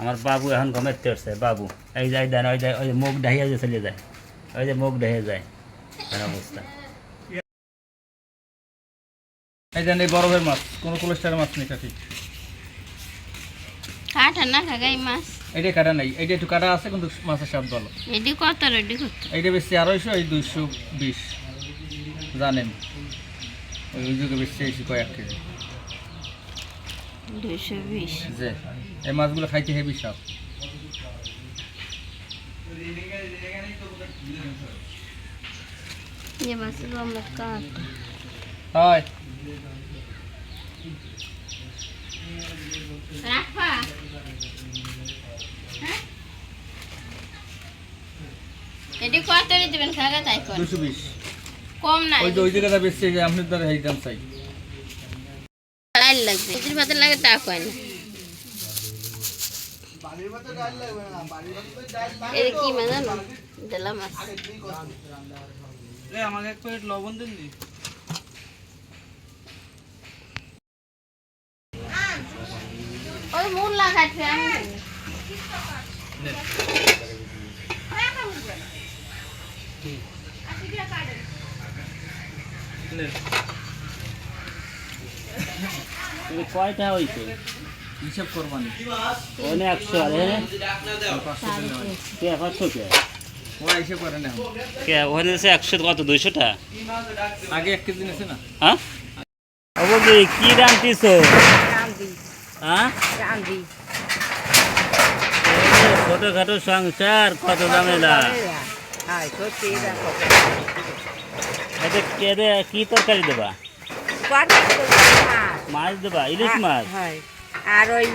আমার বাবু এখন ঘুমাতে উঠছে বাবু। এই যাই দেন ওই যায় ওই যে মুখ ডাহিয়া যে চলে যায়। ওই যে মুখ ডাহিয়ে যায়। অবস্থা। এই জানি বরফের মাছ কোনো কোলেস্টারের মাছ নেই কাঠি। কাঠা না খাগাই মাছ। এইটা কাটা নাই। এইটা একটু কাটা আছে কিন্তু মাছের স্বাদ ভালো। এটি কত রেডি কত? এইটা বেশি আড়াইশো এই দুইশো বিশ। জানেন। ওই যুগে বেশি কয়েক কেজি। যে এই মাছগুলো খাইতে হেভি স্বাদ। যে মাছগুলো আমরা কাঠ হয়। রাখবা? হ্যাঁ? এটি কত রে খাগা তাই কর। দুশো বিশ। কম নাই ওই যে ওই জায়গাটা বেশি যে আপনার দ্বারা এই চাই। লাইল লাগবে। এটির ভাতে লাগে তা কয় না। এটা কি মাছ জানো? ডেলা মাছ। আমাকে এক প্লেট লবণ দিন ওই মূল লাগাচ্ছে আমি। কয়টা হিসাব একশো আর কে পাঁচশো কে? ওখানে আছে একশো কত দুইশোটা? আগে এক কেজি নিয়েছে না? হ্যাঁ? কি হ্যাঁ? ছোটখাটো সংসার কত ঝামেলা। এটা কে দে কি তরকারি দেবা? মাছ দেবা ইলিশ মাছ? আর ওই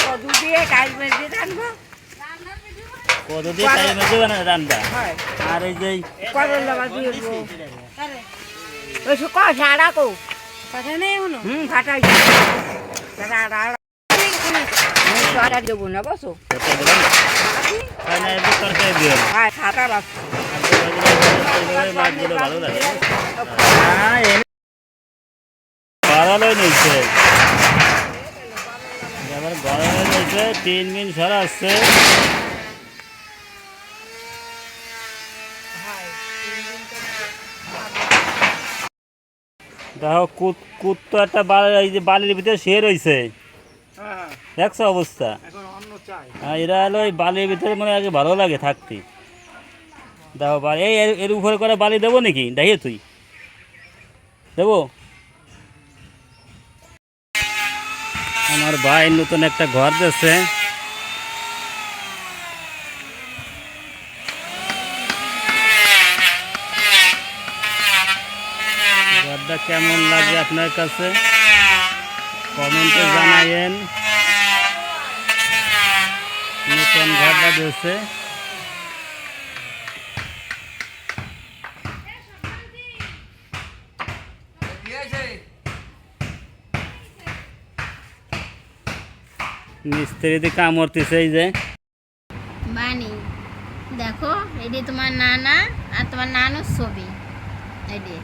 কদু দিয়ে কাজ মেজে রাখব কত দিয়ে টাইমে দেবে না রান্না আর এই যে করলা উঠবো ওই সব কথা রাখো কথা নেই হলো হুম। ফাটাই আটা দেবো না বসো। ছোট দেবে না এবার তরকারি দিও হ্যাঁ ফাটা বাস। ভালো লাগে। হ্যাঁ গড়ালই নিচ্ছে এবার গড়ালই নিচ্ছে তিন সরা আসছে। দেখো কুত কুত তো একটা এই যে বালির ভিতরে শুয়ে রয়েছে। দেখছ অবস্থা? হ্যাঁ এরা হলো ওই বালির ভিতরে মানে আগে ভালো লাগে থাকতে। দেখো এই এর- এর উপরে করে বালি দেবো নাকি? দেখিয়ে তুই। দেবো? আমার ভাই নতুন একটা ঘর দিচ্ছে ঘরটা কেমন লাগে আপনার কাছে? কমেন্টে জানাইন নতুন ঘরটা দিয়েছে। মিস্ত্রিতে কামড়তেছে এই যে। বানি দেখো এটি তোমার নানা আর তোমার নানুর ছবি। এটি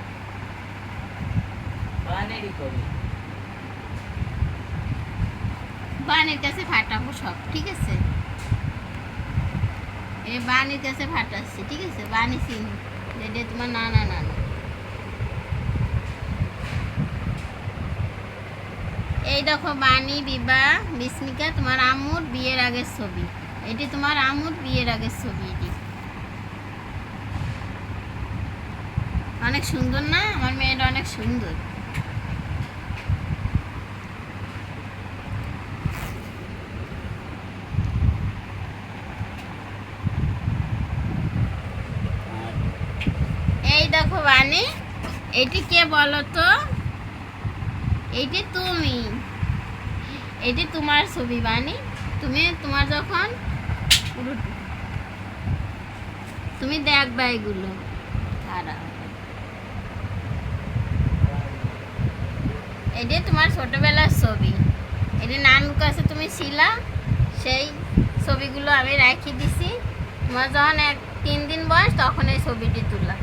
বানির কাছে ফাটাবো সব ঠিক আছে? এই বানির কাছে ফাটাচ্ছি ঠিক আছে? বানি সিন এটি তোমার নানা নানা। এই দেখো বাণী বিবাহ বিস্মিকা তোমার আম্মুর বিয়ের আগের ছবি। এটি তোমার আম্মুর বিয়ের আগের ছবি এটি। অনেক সুন্দর না? আমার মেয়েটা অনেক সুন্দর। এই দেখো বাণী, এটি কে বলো তো এটি তুমি। এটি তোমার ছবি বানি তুমি তোমার যখন তুমি দেখবা এগুলো। খারাপ এটি তোমার ছোটবেলার ছবি। এটি নানুর কাছে তুমি ছিলা, সেই ছবিগুলো আমি রাখি দিছি। তোমার যখন এক তিন দিন বয়স, তখন এই ছবিটি তোলা।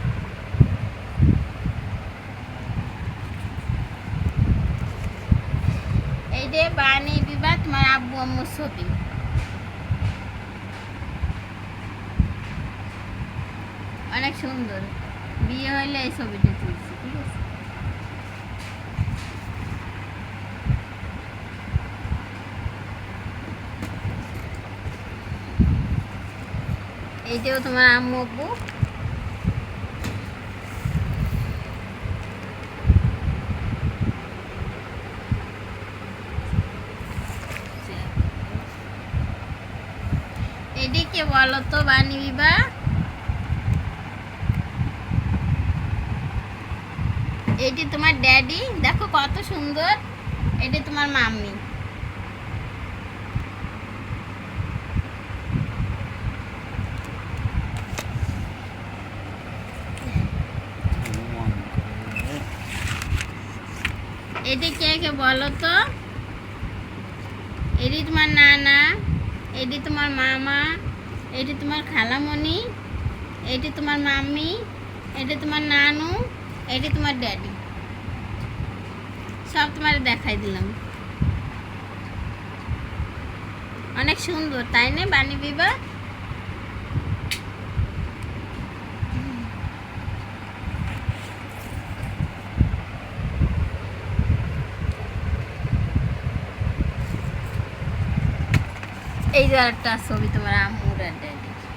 যে বানিয়ে বিবা তোমার আব্বু আম্মুর ছবি। অনেক সুন্দর। বিয়ে হইলে এই ছবিটা তুলছি, ঠিক আছে? এইটাও তোমার আম্মু আব্বু। এদিকে বলো তো বানি বিবা এটি তোমার ড্যাডি। দেখো কত সুন্দর। এটি তোমার মাম্মি। এটি কে কে বলো তো? এটি তোমার নানা, এটি তোমার মামা। এটি তোমার খালামণি এটি তোমার মাম্মি এটি তোমার নানু এটি তোমার ড্যাডি। সব তোমার দেখাই দিলাম। অনেক সুন্দর, তাই না, বাণী বিবাহ এই যে একটা ছবি তোমার আম্মুর আর ড্যাডি তো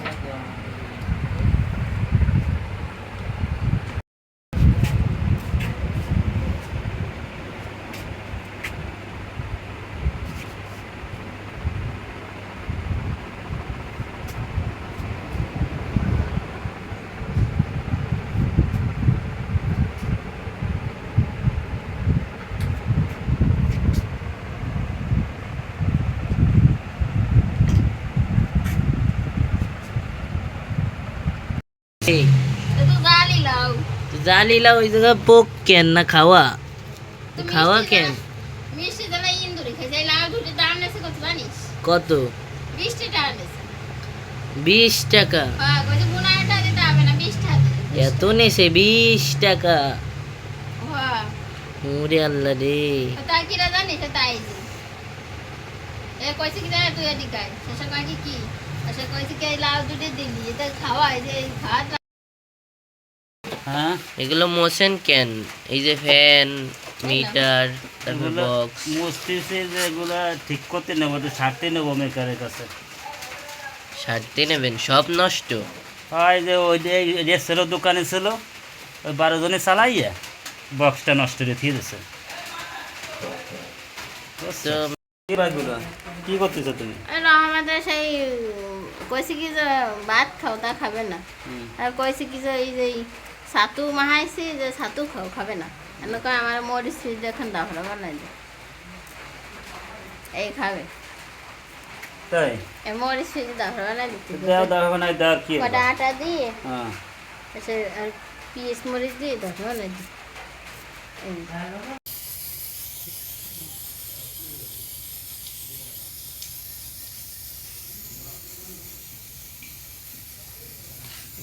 গালি লাও জালিলা ওই জায়গা পোক কেন না খাওয়া? তো খাওয়া কেন? কত বিশ টাকা? হ্যাঁ এত নেছে বিশ টাকা? হ্যাঁ। ওরে আল্লাহ রে। তাই কইছে কি জানি তুই এদিকে কি? কি কইছে কি লাউ দুটি দিলি? এটা খাওয়া যে এই ভাত হ্যাঁ? এগুলো মোশন কেন? এই যে ফ্যান মিটার তারপর বক্স। মস্তিষ্কে যেগুলো ঠিক করতে নেব তো ছাড়তে নেব মেকারের কাছে। সারতে নেবেন? সব নষ্ট? হয় যে ওই যে যে ছিল দোকানে ছিল ওই বারো জনে চালাইয়া বক্সটা নষ্ট করে দিয়ে দিছে। কি কি করতেছো তুমি? আমাদের সেই কইছে কি যে ভাত খাও তা খাবে না। আর কইছে কি যে এই যে ছাতু মাহাইছি যে ছাতু খাও খাবে না। এনেকা আমার মরিচ ফ্রিজ দেখেন দাফরা বানাই দে এই খাবে। তাই? মরিচ ফ্রিজ দাফরা বানাই না কি কটা আটা দিয়ে হ্যাঁ। আর পিস মরিচ দিয়ে দাফরা বানাই দিই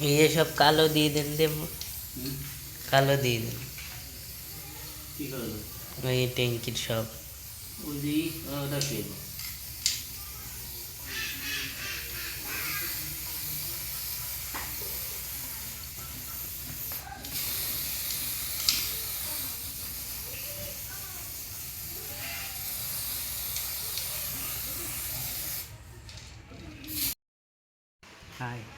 এই। এই যে সব কালো দিয়ে দেন দেব। কালো দিয়ে দেন। ওই ট্যাঙ্কির সব। ওই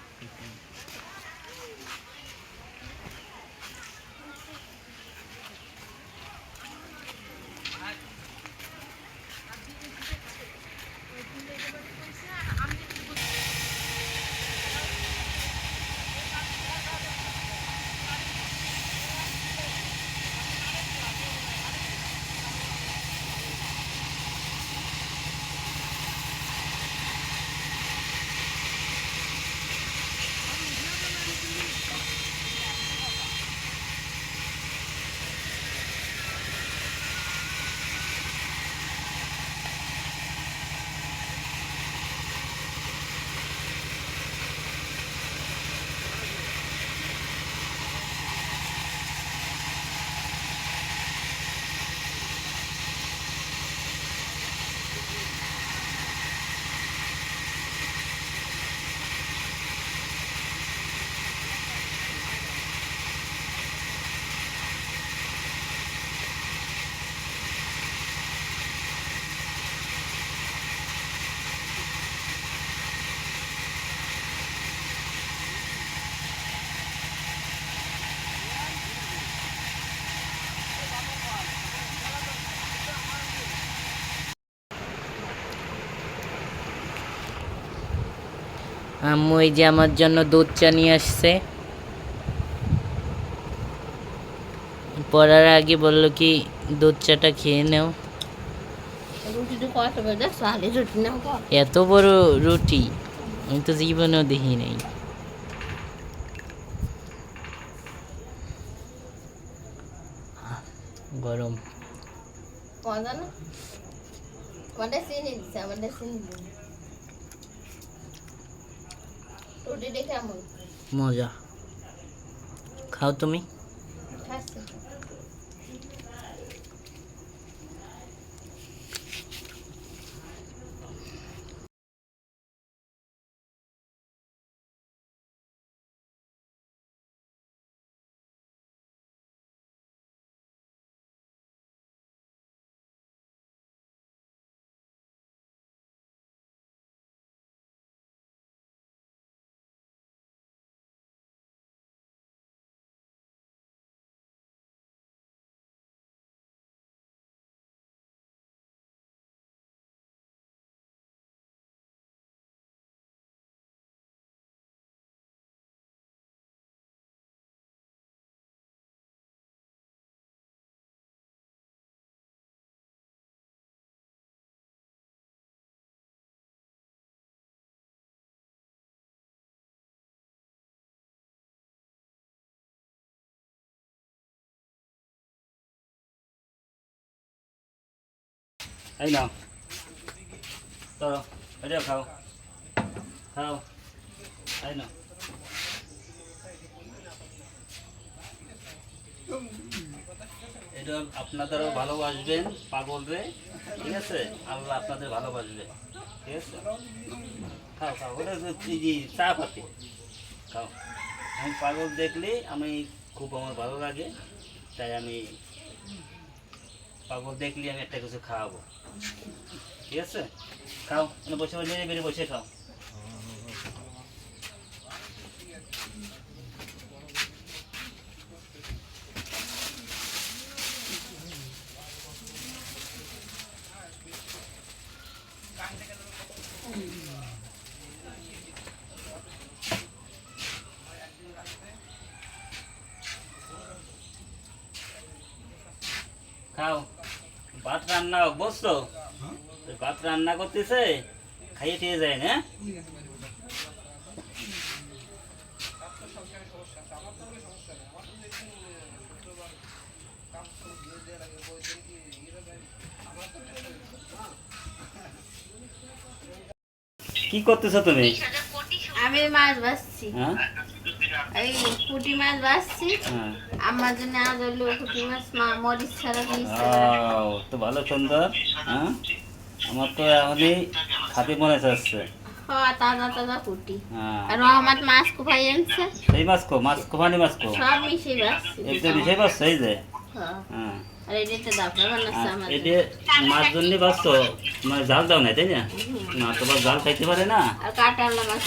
আম্মু এই যে আমার জন্য দুধ চা নিয়ে আসছে। পড়ার আগে বলল কি, দুধ চাটা খেয়ে নাও। এত বড় রুটি, আমি তো জীবনেও দেখি নাই। গরম। কটা চিনি দিচ্ছে আমাদের কেমন মজা খাও তুমি এই নাও চলো এটা খাও খাও এই নাও এটা আপনাদেরও ভালোবাসবেন পাগল রে, ঠিক আছে? আল্লাহ আপনাদের ভালোবাসবে, ঠিক আছে? খাও খাও, ওটা চা পাতি। খাও। আমি পাগল দেখলে আমি খুব আমার ভালো লাগে, তাই আমি পাগল দেখলে আমি একটা কিছু খাওয়াবো। ঠিক আছে? খাও বসে বসে বেরিয়ে বসে খাও। খাও। ভাত রান্না বসতো ভাত রান্না করতেছে খাইয়ে টিয়ে যায় না কি করতেছো তুমি? আমি মাছ ভাজছি। হ্যাঁ? এই পুঁটি মাছ ভাজছি। হ্যাঁ। আমার জন্য আজ হলো পুঁটি মাছ মা মরিচ ছাড়া আও, তো ভালো সুন্দর হ্যাঁ? আমার তো এখনই খাতে মনে চাচ্ছে হ্যাঁ তাজা তাজা পুঁটি হ্যাঁ। আর রহমত মাছ কোপাই আনছে? সেই মাছ কো মাছ কোপানি মাছ কো সব মিশিয়ে ভাজছি একদম বিষয় পাচ্ছ এই যে? হ্যাঁ। হ্যাঁ। আর এটাতে দাপড়া মাছ জন্য পাচ্ছ মানে জাল দাও না তাই না? না তোমার জাল খাইতে পারে না। আর কাটা মাছ